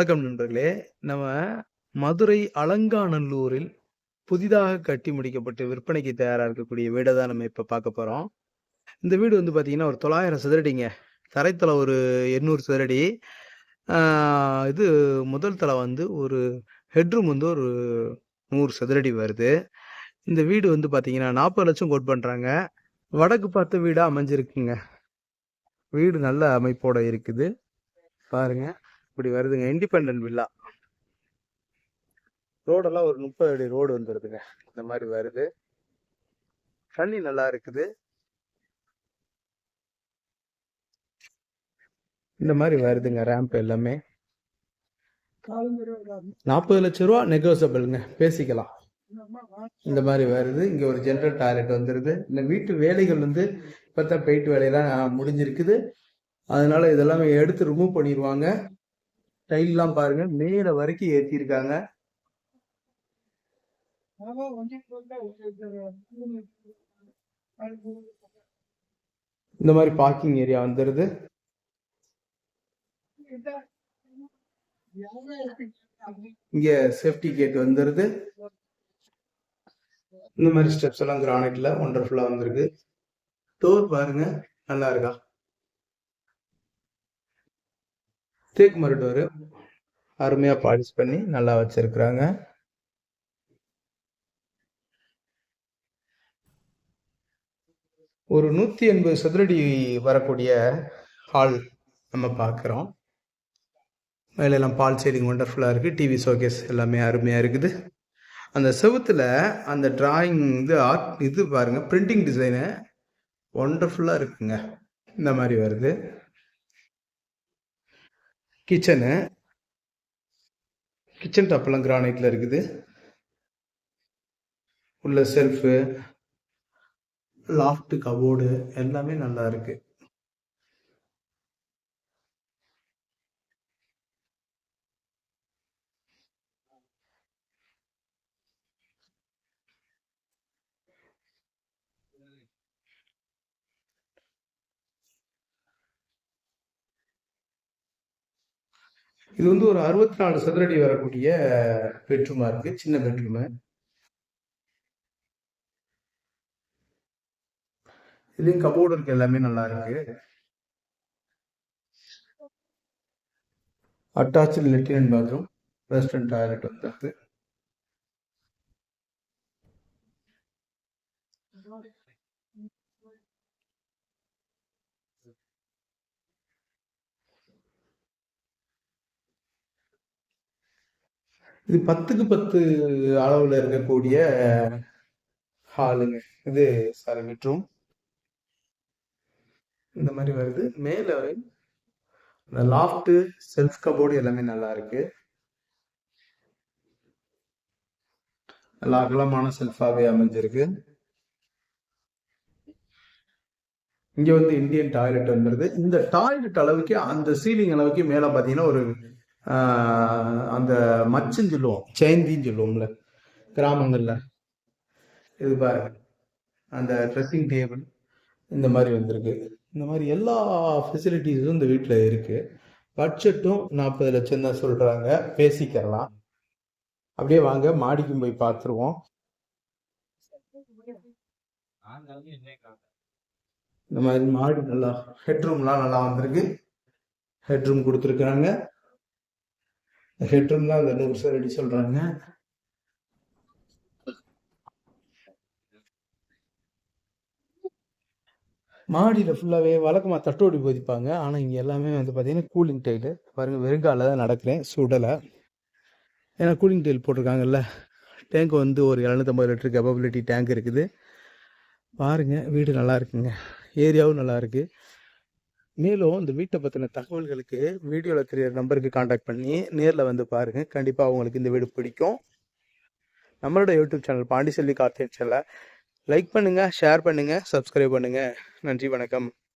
வணக்கம் நண்பர்களே. நம்ம மதுரை அலங்காநல்லூரில் புதிதாக கட்டி முடிக்கப்பட்டு விற்பனைக்கு தயாராக இருக்கக்கூடிய வீடை தான் நம்ம இப்போ பார்க்க போகிறோம் இந்த வீடு வந்து பார்த்தீங்கன்னா ஒரு தொள்ளாயிரம் சதுரடிங்க. தரைத்தலை ஒரு எண்ணூறு சதுரடி. இது முதல் தலை வந்து ஒரு ஹெட்ரூம் வந்து ஒரு நூறு சதுரடி வருது. இந்த வீடு வந்து பார்த்தீங்கன்னா நாற்பது லட்சம் கோட் பண்ணுறாங்க வடக்கு பார்த்த வீடாக அமைஞ்சிருக்குங்க. வீடு நல்ல அமைப்போட இருக்குது. பாருங்கள் இப்படி வருதுங்க. இண்டிபெண்டன்ட் வில்லா ரோடெல்லாம் ஒரு முப்பது அடி ரோடு வந்துருதுங்க. இந்த மாதிரி வருது. தண்ணி நல்லா இருக்குது. இந்த மாதிரி வருதுங்க ரேம்ப் எல்லாமே. நாற்பது லட்ச ரூபா நெகோசபிள்ங்க பேசிக்கலாம். இந்த மாதிரி வருது. இங்க ஒரு ஜென்ரல் டாய்லெட் வந்துருது. இந்த வீட்டு வேலைகள் வந்து இப்பதான் பெயிண்ட் வேலையெல்லாம் முடிஞ்சிருக்குது. அதனால இதெல்லாம் எடுத்து ரிமூவ் பண்ணிடுவாங்க டைல்லாம் பாருங்க. மேல வரைக்கும் ஏத்திருக்காங்க. இந்த மாதிரி பார்க்கிங் ஏரியா வந்துருது. இங்க சேஃப்டி கேட் வந்துருது. இந்த மாதிரி ஸ்டெப்ஸ் எல்லாம் கிரானைட்ல ஒண்டர்ஃபுல்லா வந்திருக்கு. டோர் பாருங்க நல்லா இருக்கா? தேக் மர அருமையாக அருமையா பாலிஷ் பண்ணி நல்லா வச்சிருக்கிறாங்க. ஒரு நூத்தி எண்பது சதுரடி வரக்கூடிய ஹால் நம்ம பார்க்குறோம். மேலெல்லாம் பால் சீலிங் ஒண்டர்ஃபுல்லாக இருக்குது டிவி ஷோகேஸ் எல்லாமே அருமையாக இருக்குது. அந்த செவுத்தில் அந்த டிராயிங் இது ஆர்ட் இது பாருங்கள் பிரிண்டிங் டிசைனு ஒண்டர்ஃபுல்லாக இருக்குங்க. இந்த மாதிரி வருது. கிச்சனு. கிச்சன் டாப்லாம் கிரானைட்ல இருக்குது. உள்ள செல்ஃபு லாஃப்ட் கபோர்டு எல்லாமே நல்லா இருக்குது இது வந்து ஒரு அறுபத்தி நாலு சதுரடி வரக்கூடிய பெட்ரூமா இருக்கு சின்ன பெட்ரூமு. இதுலயும் கபோர்டு இருக்கு எல்லாமே நல்லா இருக்கு. அட்டாச்சு லெட்டின் பாத்ரூம் வெஸ்டர்ன் டாய்லெட் வந்துருக்கு இது பத்துக்கு பத்து அளவுல இருக்கக்கூடிய ஹாலுங்க. இது சாரி பெட்ரூம். இந்த மாதிரி வருது. மேல இந்த லாஃப்ட் செல்ஃப் கபோர்டு எல்லாமே நல்லா இருக்கு. நல்லா அகலமான செல்ஃபாகவே அமைஞ்சிருக்கு. இங்க வந்து இந்தியன் டாய்லெட் வந்துருது. இந்த டாய்லெட் அளவுக்கு அந்த சீலிங் அளவுக்கு மேல பாத்தீங்கன்னா ஒரு அந்த மச்சுன்னு சொல்லுவோம் ஜெயந்தின்னு சொல்லுவோம்ல கிராமங்களில். இது பாருங்க அந்த ட்ரெஸ்ஸிங் டேபிள் இந்த மாதிரி வந்திருக்கு. இந்த மாதிரி எல்லா ஃபெசிலிட்டிஸும் இந்த வீட்டில் இருக்கு. பட்ஜெட்டும் நாற்பது லட்சம் தான் சொல்கிறாங்க பேசிக்கலாம். அப்படியே வாங்க மாடிக்கும் போய் பார்த்துருவோம் இந்த மாதிரி மாடி நல்லா ஹெட்ரூம்லாம் நல்லா வந்திருக்கு. ஹெட்ரூம் கொடுத்துருக்குறாங்க. ஹெட்ரூம்லாம் அந்த நூறு சார் அடி சொல்றாங்க. மாடியில் ஃபுல்லாகவே வழக்கமாக தட்டோடி போதிப்பாங்க. ஆனால் இங்கே எல்லாமே வந்து பார்த்தீங்கன்னா கூலிங் டைலு பாருங்கள் வெறுங்கால தான் நடக்கிறேன். சுடலை. ஏன்னா கூலிங் டைல் போட்டிருக்காங்கல்ல. டேங்க் வந்து ஒரு எழுநூத்தம்பது லிட்டர் கெப்பபிலிட்டி டேங்க் இருக்குது. பாருங்கள் வீடு நல்லா இருக்குங்க. ஏரியாவும் நல்லா இருக்குது மேலும் இந்த வீட்டை பற்றின தகவல்களுக்கு வீடியோவில் தெரியிற நம்பருக்கு காண்டாக்ட் பண்ணி நேரில் வந்து பாருங்கள் கண்டிப்பாக உங்களுக்கு இந்த வீடு பிடிக்கும். நம்மளோட யூடியூப் சேனல் பாண்டிச்செல்வி கார்த்தியன் சேனலை லைக் பண்ணுங்கள் ஷேர் பண்ணுங்கள் சப்ஸ்கிரைப் பண்ணுங்கள் நன்றி வணக்கம்.